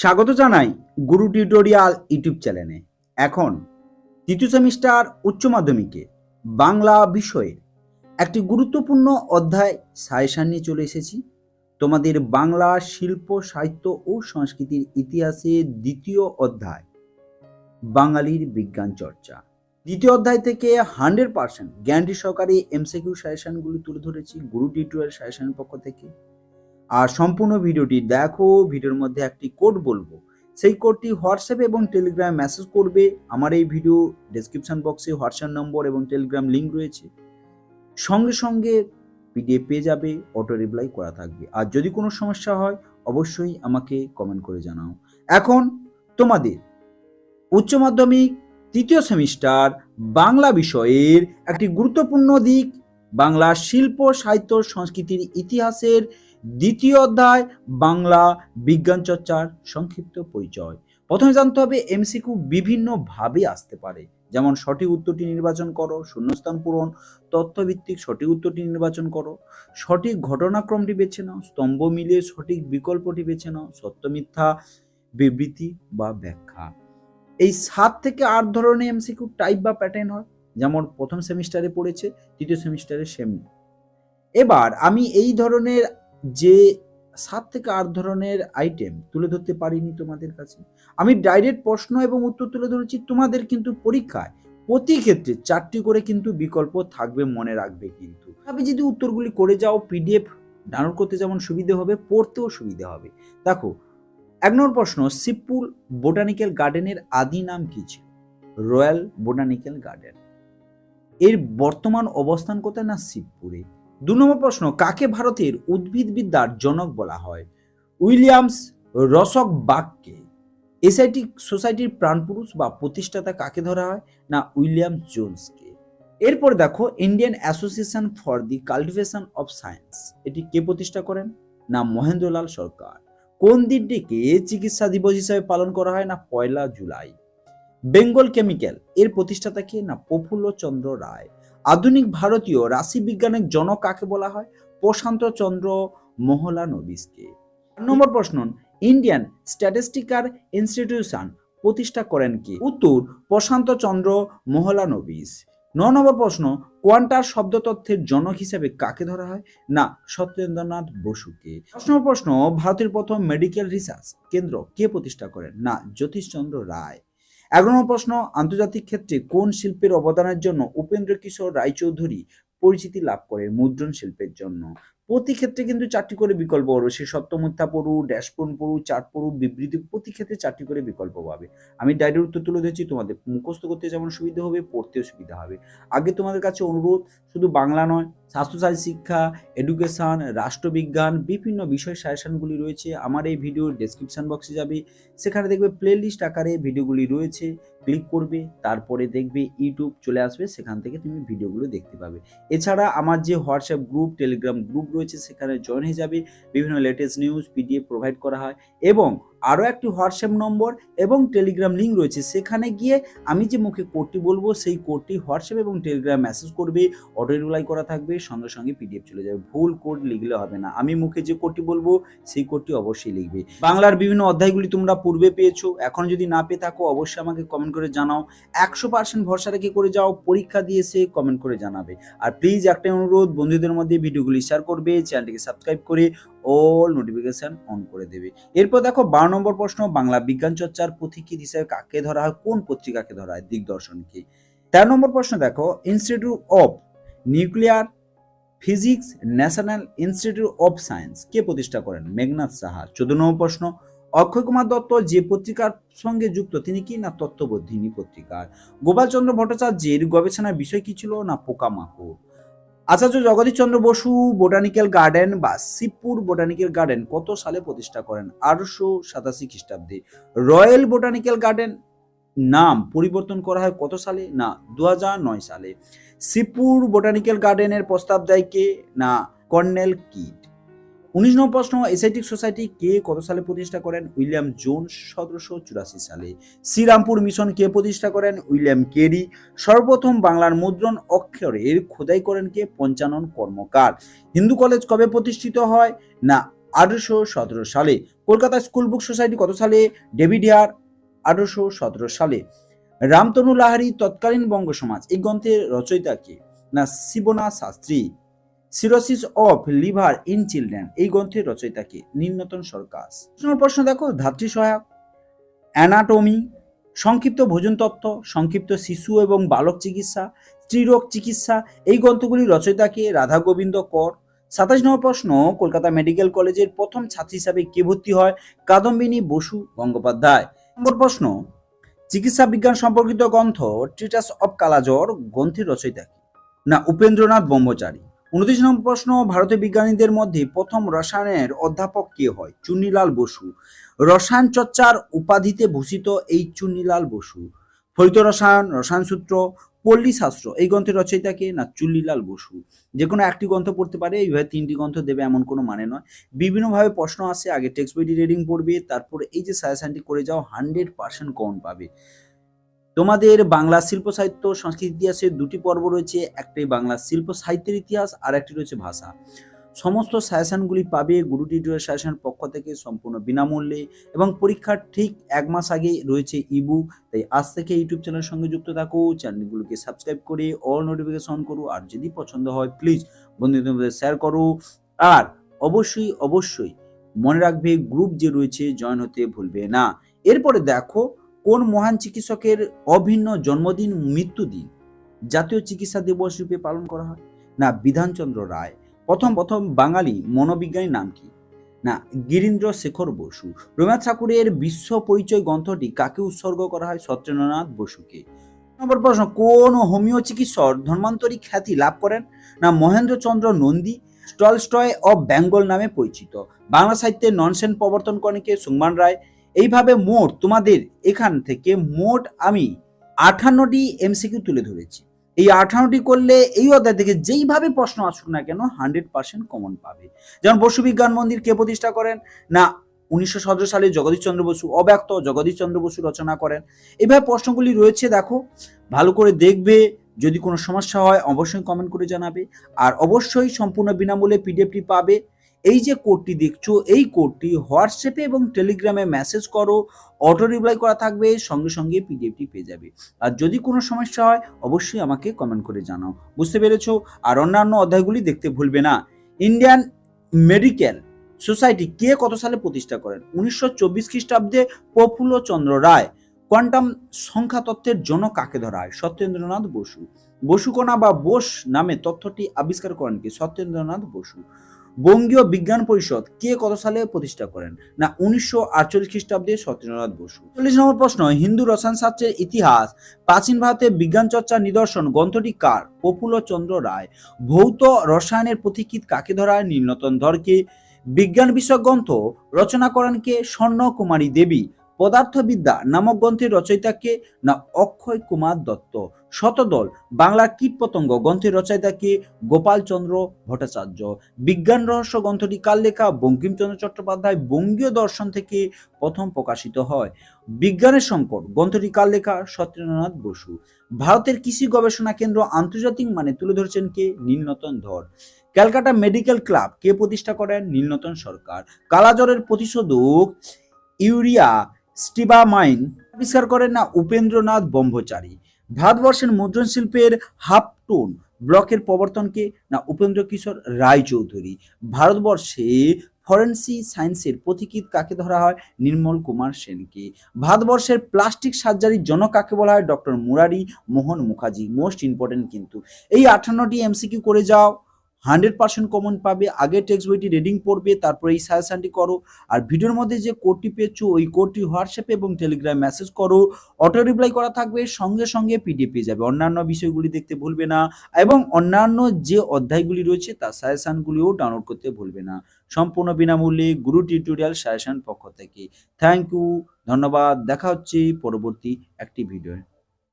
স্বাগত জানাই গুরু tutorial YouTube চ্যানেলে। এখন তৃতীয় সেমিস্টার উচ্চ মাধ্যমিকে বাংলা বিষয়ে একটি গুরুত্বপূর্ণ অধ্যায় সাজেশান নিয়ে চলে এসেছি। তোমাদের বাংলা শিল্প, সাহিত্য ও সংস্কৃতির ইতিহাসে দ্বিতীয় অধ্যায়, বাঙালির বিজ্ঞান চর্চা। দ্বিতীয় অধ্যায় থেকে হান্ড্রেড পার্সেন্ট গ্যারান্টি সহকারে এমসিকিউ সাজেশনগুলি তুলে ধরেছি গুরু টিউটোরিয়াল সাজেশনের পক্ষ থেকে। আর সম্পূর্ণ ভিডিওটি দেখো, ভিডিওর মধ্যে একটি কোড বলব। সেই কোডটি হোয়াটসঅ্যাপ এবং টেলিগ্রামে মেসেজ করবে। আমার এই ভিডিও ডেসক্রিপশন বক্সে হোয়াটসঅ্যাপ নম্বর এবং টেলিগ্রাম লিঙ্ক রয়েছে। সঙ্গে সঙ্গে পিডিএফ পেয়ে যাবে অটো রিপ্লাই করা থাকবে। আর যদি কোনো সমস্যা হয়, অবশ্যই আমাকে কমেন্ট করে জানাও। এখন তোমাদের উচ্চ মাধ্যমিক তৃতীয় সেমিস্টার বাংলা বিষয়ের একটি গুরুত্বপূর্ণ দিক, বাংলা শিল্প, সাহিত্য, সংস্কৃতির ইতিহাসের দ্বিতীয় অধ্যায়, বাংলা বিজ্ঞান চর্চার সংক্ষিপ্ত পরিচয়। প্রথমে জানতে হবে এমসিকিউ বিভিন্নভাবে আসতে পারে। যেমন, সঠিক উত্তরটি নির্বাচন করো, শূন্যস্থান পূরণ, তথ্যভিত্তিক সঠিক উত্তরটি নির্বাচন করো, সঠিক ঘটনাক্রমটি বেছে নাও, স্তম্ভ মিলিয়ে সঠিক বিকল্পটি বেছে নাও, সত্য, মিথ্যা, বিবৃতি বা ব্যাখ্যা। এই সাত থেকে আট ধরনের এমসিকিউ টাইপ বা প্যাটার্ন হয়। যেমন, প্রথম সেমিস্টারে পড়েছে, তৃতীয় সেমিস্টারে সেম এবার, আমি এই ধরনের যে সাত থেকে আট ধরনের আইটেম তুলে ধরতে পারিনি তোমাদের কাছে। আমি ডাইরেক্ট প্রশ্ন এবং উত্তর তুলে ধরেছি, তোমাদের কিন্তু পরীক্ষায় প্রতি ক্ষেত্রে চারটি করে কিন্তু বিকল্প থাকবে মনে রাখবে কিন্তু। আমি যদি উত্তরগুলি করে যাও পিডিএফ ডাউনলোড করতে যেমন সুবিধে হবে, পড়তেও সুবিধে হবে। দেখো, এক নম্বর প্রশ্ন শিবপুর বোটানিক্যাল গার্ডেনের আদি নাম কি ছিল? রয়্যাল বোটানিক্যাল গার্ডেন এর বর্তমান অবস্থান কোথায় না শিবপুরে দু নম্বর প্রশ্ন, কাকে ভারতের উদ্ভিদবিদ্যার জনক বলা হয়? উইলিয়ামস রসক বাগকে। এসআইটি সোসাইটির প্রাণপুরুষ বা প্রতিষ্ঠাতা কাকে ধরা হয়? না, উইলিয়াম জোন্সকে। এরপর দেখো, Indian association for the cultivation of science. এটি কে প্রতিষ্ঠা করেন? না, মহেন্দ্রলাল সরকার। কোন দিনটিকে চিকিৎসা দিবস হিসাবে পালন করা হয়? না, পয়লা জুলাই। বেঙ্গল কেমিক্যাল। এর প্রতিষ্ঠাতা কে? না প্রফুল্ল চন্দ্র রায়। আধুনিক ভারতীয় রাশি বিজ্ঞানের জনক কাকে বলা হয়? প্রশান্ত চন্দ্র মহলানবিসকে। চার নম্বর প্রশ্ন, ইন্ডিয়ান স্ট্যাটিস্টিকার ইনস্টিটিউশন প্রতিষ্ঠা করেন কে? উত্তর, প্রশান্ত চন্দ্র মহলানবিস। ন নম্বর প্রশ্ন, কোয়ান্টার শব্দ তথ্যের জনক হিসেবে কাকে ধরা হয়? না, সত্যেন্দ্রনাথ বসুকে। নম্বর প্রশ্ন, ভারতের প্রথম মেডিকেল রিসার্চ কেন্দ্র কে প্রতিষ্ঠা করেন? না, জ্যোতিষচন্দ্র রায়। এগারো নম্বর প্রশ্ন, আন্তর্জাতিক ক্ষেত্রে কোন শিল্পের অবদানের জন্য উপেন্দ্র কিশোর রায়চৌধুরী পরিচিতি লাভ করে মুদ্রণ শিল্পের জন্য? প্রতি ক্ষেত্রে কিন্তু চারটি করে বিকল্প পাবো সে সত্য মিথ্যা পড়ু ড্যাশপোন পড়ু, চার্ট পড়ু, বিবৃতি প্রতি ক্ষেত্রে চারটি করে বিকল্প পাবে। আমি ডাইরেক্ট উত্তর তুলে দিচ্ছি তোমাদের মুখস্থ করতে যেমন সুবিধা হবে, পড়তেও সুবিধা হবে। আগে তোমাদের কাছে অনুরোধ, শুধু বাংলা নয় স্বাস্থ্যসাথী শিক্ষা এডুকেশন রাষ্ট্রবিজ্ঞান, বিভিন্ন বিষয় সাজেশনগুলি রয়েছে। আমার এই ভিডিওর ডেসক্রিপশন বক্সে যাবে। সেখানে দেখবে প্লে লিস্ট আকারে ভিডিওগুলি রয়েছে। ক্লিক করবে, তারপরে দেখবে ইউটিউব চলে আসবে। সেখান থেকে তুমি ভিডিওগুলো দেখতে পাবে। এছাড়া আমার যে হোয়াটসঅ্যাপ গ্রুপ টেলিগ্রাম গ্রুপ রয়েছে, সেখানে জয়েন হয়ে যাবে। বিভিন্ন লেটেস্ট নিউজ পিডিএফ প্রোভাইড করা হয়। এবং আরও একটি হোয়াটসঅ্যাপ নম্বর এবং টেলিগ্রাম লিঙ্ক রয়েছে। সেখানে গিয়ে আমি যে মুখে কোডটি বলব, সেই কোডটি হোয়াটসঅ্যাপ এবং টেলিগ্রাম মেসেজ করবে অটো রিপ্লাই করা থাকবে, সঙ্গে সঙ্গে পিডিএফ চলে যাবে। ভুল কোড লিখলে হবে না। আমি মুখে যে কোডটি বলব, সেই কোডটি অবশ্যই লিখবে। বাংলার বিভিন্ন অধ্যায়গুলি তোমরা পূর্বে পেয়েছ। এখন যদি না পেয়ে থাকো, অবশ্যই আমাকে কমেন্ট করে জানাও। একশো পার্সেন্ট ভরসা রেখে করে যাও, পরীক্ষা দিয়ে সে কমেন্ট করে জানাবে। আর প্লিজ একটাই অনুরোধ, বন্ধুদের মধ্যে ভিডিওগুলি শেয়ার করবে চ্যানেলটিকে সাবস্ক্রাইব করে অল নোটিফিকেশন অন করে দেবে। এরপর দেখো বারো নম্বর প্রশ্ন, বাংলা বিজ্ঞান চর্চার পথিকৃৎ হিসেবে কাকে ধরা হয়, কোন পত্রিকাকে ধরা হয় দিগদর্শনকে তেরো নম্বর প্রশ্ন দেখো institute of nuclear physics national institute of science কে প্রতিষ্ঠা করেন? মেঘনাথ সাহা। চোদ্দ নম্বর প্রশ্ন, অক্ষয় কুমার দত্ত যে পত্রিকার সঙ্গে যুক্ত, তিনি কি না তত্ত্ববোধিনী পত্রিকার? গোপালচন্দ্র ভট্টাচার্যের গবেষণার বিষয় কি ছিল না পোকামাকড়? আচার্য জগদীশচন্দ্র বসু বোটানিক্যাল গার্ডেন বা শিবপুর বোটানিক্যাল গার্ডেন কত সালে প্রতিষ্ঠা করেন? আটশো সাতাশি খ্রিস্টাব্দে। রয়্যাল বোটানিক্যাল গার্ডেন নাম পরিবর্তন করা হয় কত সালে? না দু সালে। শিবপুর বোটানিক্যাল গার্ডেনের প্রস্তাব দেয় কে? না, কর্নেল কিট উনিশ নম্বর প্রশ্ন, এসআইটিক সোসাইটি কে কত সালে প্রতিষ্ঠা করেন? উইলিয়াম জোন্স সতেরোশো চুরাশি সালে। শ্রীরামপুর মিশন কে প্রতিষ্ঠা করেন? William Carey. সর্বপ্রথম বাংলার মুদ্রণ অক্ষরের খোদাই করেন কে? পঞ্চানন কর্মকার। হিন্দু কলেজ কবে প্রতিষ্ঠিত হয়? না, আঠারোশো সতেরো সালে। কলকাতা স্কুল বুক সোসাইটি কত সালে? ডেভিডিয়ার আঠারোশো সতেরো সালে। রামতনু লাহারি, তৎকালীন বঙ্গ সমাজ। এই গ্রন্থের রচয়িতা কে? না, Shibna Shastri. Cirrhosis of liver in children এই গ্রন্থের রচয়িতা কে নীলনতন সরকার প্রশ্ন দেখো, ধাত্রী সহায়ক অ্যানাটমি সংক্ষিপ্ত ভোজন তত্ত্ব, সংক্ষিপ্ত শিশু এবং বালক চিকিৎসা, স্ত্রীরোগ চিকিৎসা, এই গ্রন্থগুলি রচয়িতাকে রাধা গোবিন্দ কর। সাতাশ নম্বর প্রশ্ন, কলকাতা মেডিকেল কলেজের প্রথম ছাত্রী হিসাবে কে ভর্তি হয়? কাদম্বিনী বসু গঙ্গোপাধ্যায়। নম্বর প্রশ্ন, চিকিৎসা বিজ্ঞান সম্পর্কিত গ্রন্থ ট্রিটাস অফ কালাজর গ্রন্থের রচয়িতা না, উপেন্দ্রনাথ ব্রহ্মচারী। উনত্রিশ নম্বর প্রশ্ন, ভারতীয় বিজ্ঞানীদের মধ্যে প্রথম রসায়নের অধ্যাপক কে হয়? চুন্নিলাল বসু। রসায়ন চর্চার উপাধিতে ভূষিত এই চুন্নিলাল বসু। ফলিত রসায়ন রসায়ন সূত্র, পল্লী শাস্ত্র, এই গ্রন্থের রচয়িতাকে না, চুন্নিলাল বসু। যে কোনো একটি গ্রন্থ পড়তে পারে, এইভাবে তিনটি গ্রন্থ দেবে এমন কোনো মানে নয়। বিভিন্নভাবে প্রশ্ন আসে, আগে টেক্সট বইটি রিডিং পড়বে, তারপর এই যে সাজেশনটি করে যাও হান্ড্রেড পার্সেন্ট কমন পাবে। তোমাদের বাংলা শিল্প সাহিত্য, সংস্কৃত ইতিহাসের দুটি পর্ব রয়েছে একটি বাংলা শিল্প সাহিত্যের ইতিহাস আর একটি রয়েছে ভাষা। সমস্ত সাজেশনগুলি পাবে গুরু টিউটোরিয়াল সাজেশন পক্ষ থেকে সম্পূর্ণ বিনামূল্যে এবং পরীক্ষার ঠিক এক মাস আগে রয়েছে ইবুক তাই আজ থেকে ইউটিউব চ্যানেলের সঙ্গে যুক্ত থাকো, চ্যানেলগুলোকে সাবস্ক্রাইব করে অল নোটিফিকেশন করো, আর যদি পছন্দ হয় প্লিজ বন্ধুদের মধ্যে শেয়ার করো। আর অবশ্যই অবশ্যই মনে রাখবে গ্রুপ যে রয়েছে জয়েন হতে ভুলবে না। এরপরে দেখো কোন মহান চিকিৎসকের অভিন্ন জন্মদিন মৃত্যুদিন জাতীয় চিকিৎসা দিবস রূপে পালন করা হয়? না, বিধানচন্দ্র রায়। প্রথম প্রথম বাঙালি মনোবিজ্ঞানীর নাম কি? না, গিরীন্দ্র শেখর বসু। রবীন্দ্রনাথ ঠাকুরের বিশ্ব পরিচয় গ্রন্থটি কাকে উৎসর্গ করা হয়? সত্যেন্দ্রনাথ বসুকে। নম্বর প্রশ্ন, কোন হোমিও চিকিৎসক ধর্মান্তরী খ্যাতি লাভ করেন? না, Mahendrachandra Nandi Tolstoy of Bengal নামে পরিচিত। বাংলা সাহিত্যে ননসেন প্রবর্তন করেন কে? সুংমান রায়। এইভাবে মোট তোমাদের এখান থেকে মোট আমি আঠান্নটি এমসিকিউ তুলে ধরেছি। এই আঠারোটি করলে এই অধ্যায় থেকে যেইভাবে প্রশ্ন আসুক না কেন হান্ড্রেড পার্সেন্ট কমন পাবে। যেমন বসু বিজ্ঞান মন্দির কে প্রতিষ্ঠা করেন? না, উনিশশো সতেরো সালে জগদীশ চন্দ্র বসু অব্যক্ত, জগদীশ চন্দ্র বসু রচনা করেন। এভাবে প্রশ্নগুলি রয়েছে, দেখো। ভালো করে দেখবে, যদি কোনো সমস্যা হয়, অবশ্যই কমেন্ট করে জানাবে। আর অবশ্যই সম্পূর্ণ বিনামূল্যে পিডিএফটি পাবে। এই যে কোডটি দেখছ, এই কোডটি হোয়াটসঅ্যাপে এবং টেলিগ্রামে মেসেজ করো অটো রিপ্লাই করা থাকবে, সঙ্গে সঙ্গে পিডিএফটি পেয়ে যাবে। আর যদি কোনো সমস্যা হয়, অবশ্যই আমাকে কমেন্ট করে জানাও। বুঝতে পেরেছ? আর অন্যান্য অধ্যায়গুলি দেখতে ভুলবে না। ইন্ডিয়ান মেডিকেল সোসাইটি কে কত সালে প্রতিষ্ঠা করেন? উনিশশো চব্বিশ খ্রিস্টাব্দে প্রফুল্ল চন্দ্র রায়। কোয়ান্টাম সংখ্যা তত্ত্বের জনক কাকে ধরা হয়? সত্যেন্দ্রনাথ বসু। বসুকণা বা বোস নামে তথ্যটি আবিষ্কার করেন কি? সত্যেন্দ্রনাথ বসু। বঙ্গীয় বিজ্ঞান পরিষদ কে কত সালে প্রতিষ্ঠা করেন? না, উনিশশো আটচল্লিশ খ্রিস্টাব্দে সত্যেন্দ্রনাথ বসু। চল্লিশ নম্বর প্রশ্ন, হিন্দু রসায়ন শাস্ত্রের ইতিহাস, প্রাচীন ভারতে বিজ্ঞান চর্চার নিদর্শন গ্রন্থটি কার? প্রফুল্ল চন্দ্র রায়। ভৌত রসায়নের পথিকৃৎ কাকে ধরায়? নীলনতন ধরকে। বিজ্ঞান বিষয়ক গ্রন্থ রচনা করেন কে? স্বর্ণ কুমারী দেবী। পদার্থবিদ্যা নামক গ্রন্থের রচয়িতাকে না অক্ষয় কুমার দত্ত। শতদল, বাংলার কীটপতঙ্গ গ্রন্থের রচয়িতাকে গোপালচন্দ্র ভট্টাচার্য। বিজ্ঞান রহস্য গ্রন্থটি কার লেখা? বঙ্কিমচন্দ্র চট্টোপাধ্যায় বঙ্গীয় দর্শন থেকে প্রথম প্রকাশিত হয়। বিজ্ঞানের সংকট, গ্রন্থটি কার লেখা? সত্যেন্দ্রনাথ বসু। ভারতের কৃষি গবেষণা কেন্দ্র আন্তর্জাতিক মানে তুলে ধরেছেন কে? নীলনতন ধর। ক্যালকাটা মেডিকেল ক্লাব কে প্রতিষ্ঠা করেন? নীলনতন সরকার। কালাজ্বরের প্রতিষেধক ইউরিয়া স্টিবামাইন আবিষ্কার করেন না উপেন্দ্রনাথ ব্রহ্মচারী। ভারতবর্ষের মুদ্রণ শিল্পের হাফটোন ব্লকের প্রবর্তনকে না উপেন্দ্র কিশোর রায়চৌধুরী। ভারতবর্ষে ফরেন্সি সায়েন্সের পথিকৃৎ কাকে ধরা হয়? নির্মল কুমার সেনকে। ভারতবর্ষের প্লাস্টিক সার্জারির জনক কাকে বলা হয়? Doctor Murari Mohan Mukherjee. Most important কিন্তু। এই আঠান্নটি এমসিকিউ করে যাও। হান্ড্রেড পার্সেন্ট কমন পাবে, আগে টেক্সট বইটি রিডিং পড়বে, তারপর এই সাজেশনটি করো। আর ভিডিওর মধ্যে যে কোডটি পেয়েছ, ওই কোডটি হোয়াটসঅ্যাপে এবং টেলিগ্রাম মেসেজ করো। অটো রিপ্লাই করা থাকবে, সঙ্গে সঙ্গে পিডিএফ পেয়ে যাবে। অন্যান্য বিষয়গুলি দেখতে ভুলবে না এবং অন্যান্য যে অধ্যায়গুলি রয়েছে, তার সাজেশনগুলিও ডাউনলোড করতে ভুলবে না। সম্পূর্ণ বিনামূল্যে গুরু টিউটোরিয়াল সাজেশন পক্ষ থেকে। থ্যাংক ইউ ধন্যবাদ। দেখা হচ্ছে পরবর্তী একটি ভিডিও